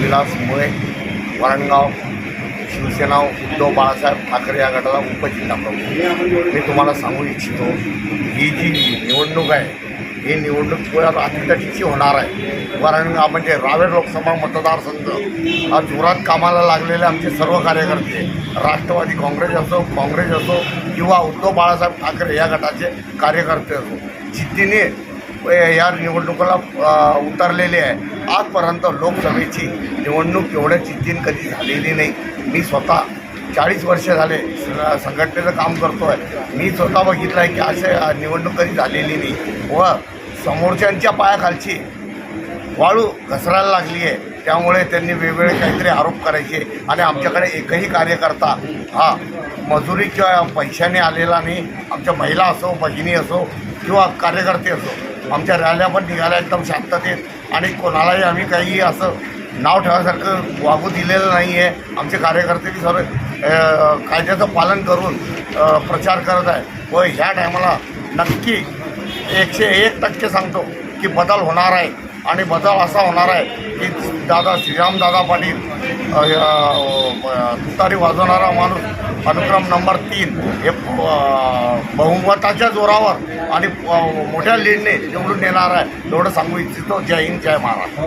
विलास मुळे वरणगाव शिवसेना उद्धव बाळासाहेब ठाकरे या गटाला उपजिल्हा प्रमुख. मी तुम्हाला सांगू इच्छितो ही जी निवडणूक आहे ही निवडणूक मुळात अतिटटीची होणार आहे. वरणगाव म्हणजे रावेर लोकसभा मतदारसंघ. हा जोरात कामाला लागलेले आमचे सर्व कार्यकर्ते राष्ट्रवादी काँग्रेस असो काँग्रेस असो किंवा उद्धव बाळासाहेब ठाकरे या गटाचे कार्यकर्ते असो जिद्दीने या निवडणुकाला उतरलेले आहे. आजपर्यंत लोकसभेची निवडणूक एवढ्या चिंतीन कधी झालेली नाही. मी स्वतः चाळीस वर्ष झाले संघटनेचं काम करतो आहे मी स्वतः बघितलं आहे की असे निवडणूक कधी झालेली नाही. व समोरच्यांच्या पायाखालची वाळू घसरायला लागली आहे. त्यामुळे त्यांनी वेगवेगळे काहीतरी आरोप करायचे. आणि आमच्याकडे एकही कार्यकर्ता हा मजुरीच्या पैशाने आलेला नाही. आमच्या महिला असो भगिनी असो किंवा कार्यकर्ते असो आमच्या रॅल्या पण निघाल्या एकदम शांततेत. आणि कोणालाही आम्ही काही असं नाव ठेवायसारखं वागू दिलेलं नाही आहे आमचे कार्यकर्ते बी सर्व कायद्याचं पालन करून प्रचार करत आहे व ह्या टायमाला नक्की एकशे एक टक्के सांगतो की बदल होणार आहे. आणि बदल असा होणार आहे की दादा श्रीरामदादा पाटील तुतारी वाजवणारा माणूस अनुक्रम नंबर तीन. हे बहुमताच्या जोरावर आणि मोठ्या लीडने निवडून येणार आहे. एवढं सांगू इच्छितो. जय हिंद जय महाराष्ट्र.